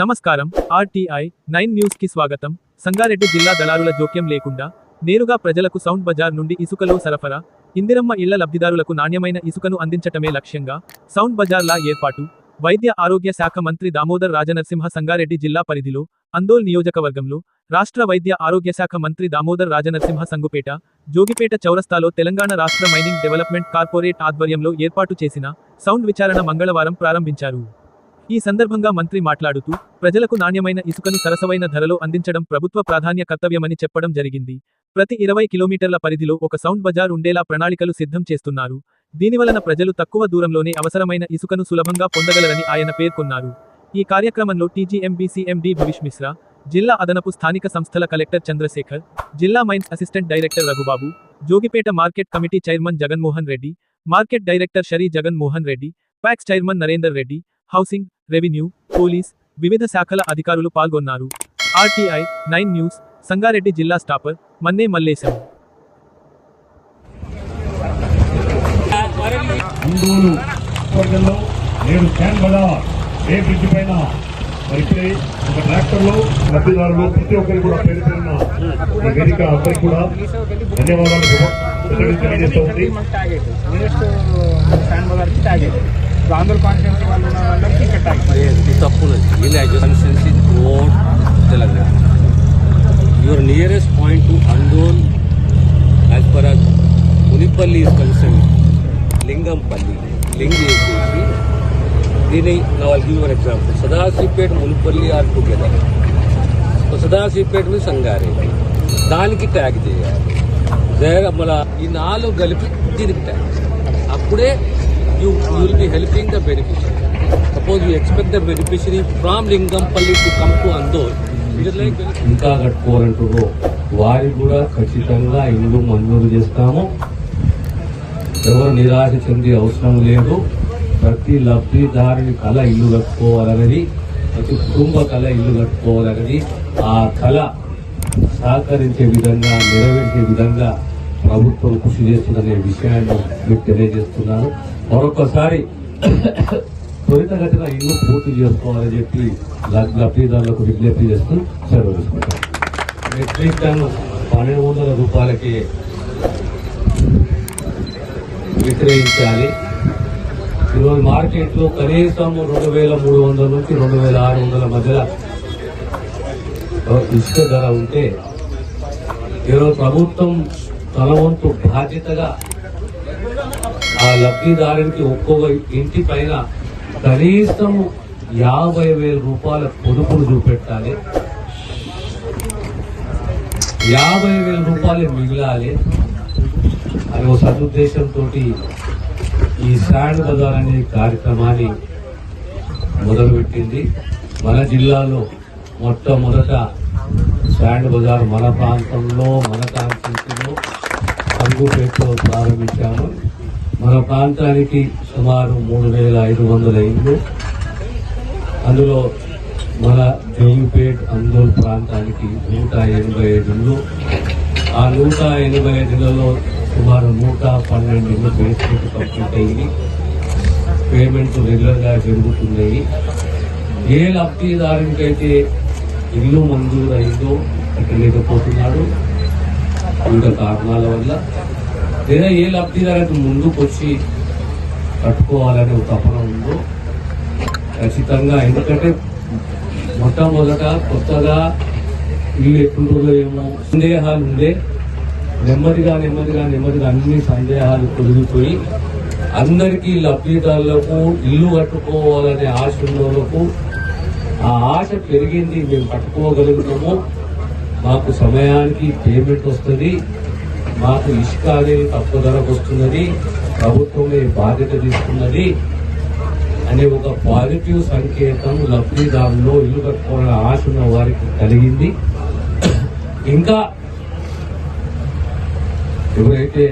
నమస్కారం. RTI nine న్యూస్కి స్వాగతం. సంగారెడ్డి జిల్లా దళారుల జోక్యం లేకుండా నేరుగా ప్రజలకు సౌండ్ బజార్ నుండి ఇసుకలో సరఫరా ఇందిరమ్మ ఇళ్ళ లబ్ధిదారులకు నాణ్యమైన ఇసుకను అందించటమే లక్ష్యంగా సౌండ్ బజార్లా ఏర్పాటు వైద్య ఆరోగ్య శాఖ మంత్రి దామోదర్ రాజనరసింహ సంగారెడ్డి జిల్లా పరిధిలో అందోల్ నియోజకవర్గంలో రాష్ట్ర వైద్య ఆరోగ్య శాఖ మంత్రి దామోదర్ రాజనరసింహ సంగుపేట జోగిపేట చౌరస్తాలో తెలంగాణ రాష్ట్ర మైనింగ్ డెవలప్మెంట్ కార్పొరేట్ ఆధ్వర్యంలో ఏర్పాటు చేసిన సౌండ్ విచారణ మంగళవారం ప్రారంభించారు. ఈ సందర్భంగా మంత్రి మాట్లాడుతూ ప్రజలకు నాణ్యమైన ఇసుకను సరసమైన ధరలో అందించడం ప్రభుత్వ ప్రాధాన్య కర్తవ్యమని చెప్పడం జరిగింది. ప్రతి ఇరవై కిలోమీటర్ల పరిధిలో ఒక సౌండ్ బజార్ ఉండేలా ప్రణాళికలు సిద్ధం చేస్తున్నారు. దీనివలన ప్రజలు తక్కువ దూరంలోనే అవసరమైన ఇసుకను సులభంగా పొందగలరని ఆయన పేర్కొన్నారు. ఈ కార్యక్రమంలో టీజీఎంబీసీఎండి భవిష్ మిశ్రా జిల్లా అదనపు స్థానిక సంస్థల కలెక్టర్ చంద్రశేఖర్ జిల్లా mines assistant director Raghubabu Jogipet market committee chairman Jaganmohan Reddy market director Shari Jaganmohan Reddy PACS chairman Narender Reddy housing revenue police వివిధ శాఖల అధికారులు పాల్గొన్నారు ఆర్టీఐ నైన్ న్యూస్ సంగారెడ్డి జిల్లా స్టాపర్ మన్నే మల్లేశం నేడు క్యాన్ ఏ బ్రిడ్జ్ పైన ఇప్పుడే ఒక ట్రాక్టర్లో లబ్ధిదారులు ప్రతి ఒక్కరికి కూడా పేరు పేరున ఈ వేదిక అందరికి కూడా ధన్యవాదాలు తెలియజేస్తూ ఉంది ఆంధ్ర కాన్స్టిట్యూన్సీ వాళ్ళు ఉన్న వాళ్ళకి ఇక్కడ Telangana your nearest point to Andol as per us Munipalli is concern Lingampalli link చేసేసి దీని వాళ్ళు give one example Sadasivpet Munipalli are together so Sadasivpet మీద సంగారెడ్డి దానికి ట్యాగ్ చేయాలి. జగ మళ్ళా ఈ నాలుగు కలిపి దీనికి ట్యాగ్ అప్పుడే you will be helping the beneficiary suppose you expect the beneficiary from Lingampalli to come to Andol ఇంకా కట్టుకోవాలంటారో వారికి కూడా ఖచ్చితంగా ఇల్లు మంజూరు చేస్తాము. ఎవరు నిరాశ చెందే అవసరం లేదు. ప్రతి లబ్ధిదారుని కళ ఇల్లు కట్టుకోవాలన్నది ప్రతి కుటుంబ కళ ఇల్లు కట్టుకోవాలన్నది ఆ కళ సహకరించే విధంగా నెరవేర్చే విధంగా ప్రభుత్వం కృషి చేస్తుందనే విషయాన్ని మీకు తెలియజేస్తున్నాను. మరొకసారి త్వరితగతిన ఇల్లు పూర్తి చేసుకోవాలని చెప్పి లబ్ధిదారులకు విజ్ఞప్తి చేస్తూ సెలవు తీసుకుంటాం. మెట్రిక్ టన్ పన్నెండు వందల రూపాయలకి విక్రయించాలి. ఈరోజు మార్కెట్లో కనీసం రెండు వేల మూడు వందల నుంచి రెండు వేల ఆరు వందల మధ్యలో ఇసుక ధర ఉంటే ఈరోజు ప్రభుత్వం తన వంతు బాధ్యతగా ఆ లబ్ధిదారునికి ఒక్కొక్క ఇంటి పైన కనీసం యాభై వేల రూపాయల పొదుపులు చూపెట్టాలి. యాభై వేల రూపాయలు మిగిలాలి. అని ఒక సదుద్దేశంతో ఈ శాండ్ బజార్ అనే కార్యక్రమాన్ని మొదలుపెట్టింది. మన జిల్లాలో మొట్టమొదట శాండ్ బజార్ మన ప్రాంతంలో మన కాన్స్టిట్యూన్సీలో సంగుపేటలో ప్రారంభించాము. మన ప్రాంతానికి సుమారు మూడు వేల ఐదు వందల ఇళ్ళు అందులో మన జోగిపేట్ అందోల్ ప్రాంతానికి నూట ఎనభై ఐదు ఆ నూట ఎనభై ఐదులలో సుమారు నూట పన్నెండు ఇళ్ళు బేస్మెంట్ కంప్లీట్ అయ్యి పేమెంట్ రెగ్యులర్గా జరుగుతున్నాయి. ఏ లబ్ధిదారునికైతే ఇల్లు మంజూరు అయిందో కట్టలేకపోతున్నాడు వివిధ కారణాల వల్ల లేదా ఏ లబ్ధిదారు ముందుకు వచ్చి కట్టుకోవాలనే ఒక తపన ఉందో ఖచ్చితంగా. ఎందుకంటే మొట్టమొదట కొత్తగా ఇల్లు ఎట్టుంటుందో ఏమో సందేహాలు ఉండే నెమ్మదిగా నెమ్మదిగా నెమ్మదిగా అన్ని సందేహాలు తొలగిపోయి అందరికీ లబ్ధిదారులకు ఇల్లు కట్టుకోవాలనే ఆశ ఉన్నోళ్ళకు ఆ ఆశ పెరిగింది. మేము కట్టుకోగలుగుతాము. మాకు సమయానికి పేమెంట్ వస్తుంది. మాకు ఇసుక అనేది తక్కువ ధరకు వస్తున్నది ప్రభుత్వమే బాధ్యత తీసుకున్నది అనే ఒక పాజిటివ్ సంకేతం లబ్ధిదారుల్లో ఇల్లు కట్టుకోవాలని ఆశ ఉన్న వారికి కలిగింది. ఇంకా ఎవరైతే